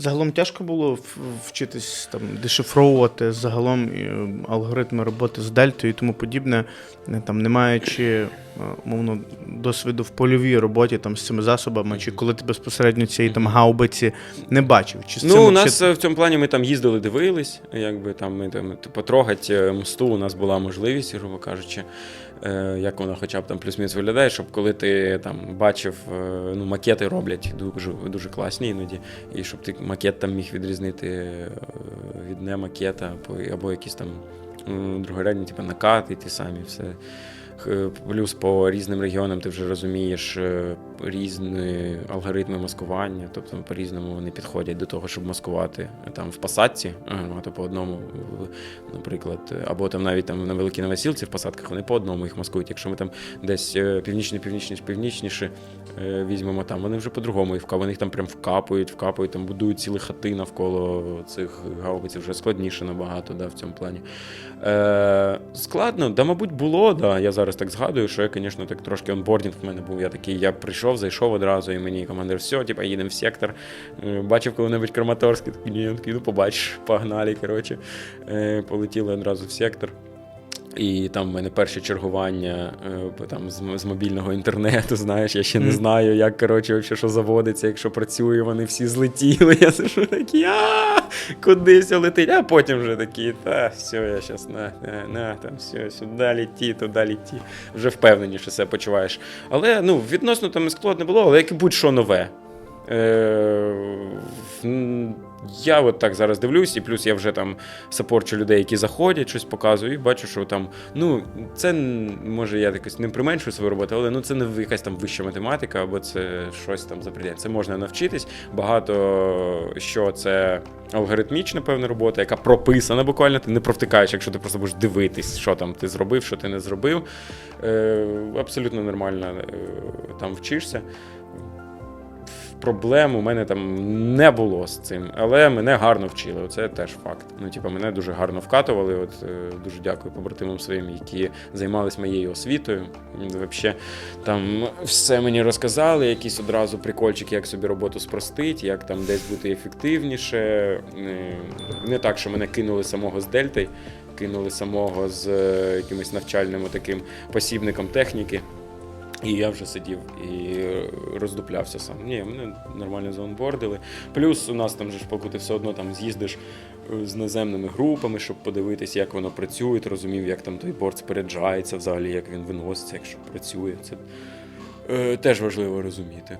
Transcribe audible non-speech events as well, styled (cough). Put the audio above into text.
Загалом тяжко було вчитись там дешифровувати загалом е, алгоритми роботи з дельтою і тому подібне, не, там, не маючи е, мовно досвіду в польовій роботі там з цими засобами, чи коли ти безпосередньо цієї там гаубиці не бачив. Чи з цим Ну, у нас е, в цьому плані ми там їздили, дивились, якби там ми там потрогати е, мосту у нас була можливість, грубо кажучи, як вона хоча б там плюс-мінус виглядає, щоб коли ти там бачив, ну, макети роблять дуже, дуже класні іноді, і щоб ти макет там міг відрізнити від не макета, або якісь там другорядні, типу накати, ті самі все. Х- Плюс по різним регіонам ти вже розумієш е, різні алгоритми маскування, тобто по-різному вони підходять до того, щоб маскувати там в посадці, е, ну, то по одному, наприклад, е, або там навіть там на великій новосілці в посадках вони по одному їх маскують. Якщо ми там десь е, північні, північніше, е, візьмемо там, вони вже по-другому їх вка- вони їх там прям вкапують, вкапують, там будують цілі хати навколо цих гаубиць, вже складніше набагато да, в цьому плані. Е, складно, да, мабуть, було. Да. Я зараз так згадую, що я, звісно, так трошки онбордінг в мене був. Я такий, я прийшов, зайшов одразу, і мені командир, все, типа, їдемо в сектор. Е, бачив коли-небудь Краматорський, такий, ні, такий, ну побачиш, погнали. Коротше. Е, полетіли одразу в сектор. І там в мене перші чергування е, там, з, з мобільного інтернету, знаєш, я ще не знаю, як коротше, що заводиться, якщо працює, вони всі злетіли. (laughs) Я сижу такий, а кудись летить, а потім вже такі, та все, я щас на, на, на там все, сюди літі, туди літі. Вже впевненіше себе почуваєш. Але ну, відносно там складно було, але як і будь-що нове. Е, я от так зараз дивлюсь, і плюс я вже там сапорчу людей, які заходять, щось показую, і бачу, що там, ну, це може я якось не применшую свою роботу, але ну це не якась там вища математика, або це щось там за предель. Це можна навчитись. Багато що це алгоритмічна певна робота, яка прописана буквально, ти не провтикаєш, якщо ти просто будеш дивитись, що там ти зробив, що ти не зробив. Е, абсолютно нормально е, там вчишся проблем у мене там не було з цим, але мене гарно вчили. Оце теж факт. Ну, типу, мене дуже гарно вкатували. От е, дуже дякую побратимам своїм, які займались моєю освітою. Взагалі, там все мені розказали, якісь одразу прикольчики, як собі роботу спростить, як там десь бути ефективніше. Е, Не так, що мене кинули самого з Дельти, кинули самого з е, якимось навчальним таким посібником техніки. І я вже сидів і роздуплявся сам. Ні, мене нормально заонбордили. Плюс у нас там же ж, поки ти все одно там з'їздиш е, з наземними групами, щоб подивитися, як воно працює, ти розумів, як там той борт споряджається взагалі, як він виноситься, якщо працює. Це е, теж важливо розуміти.